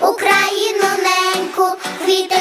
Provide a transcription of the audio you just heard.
Україну неньку квіти.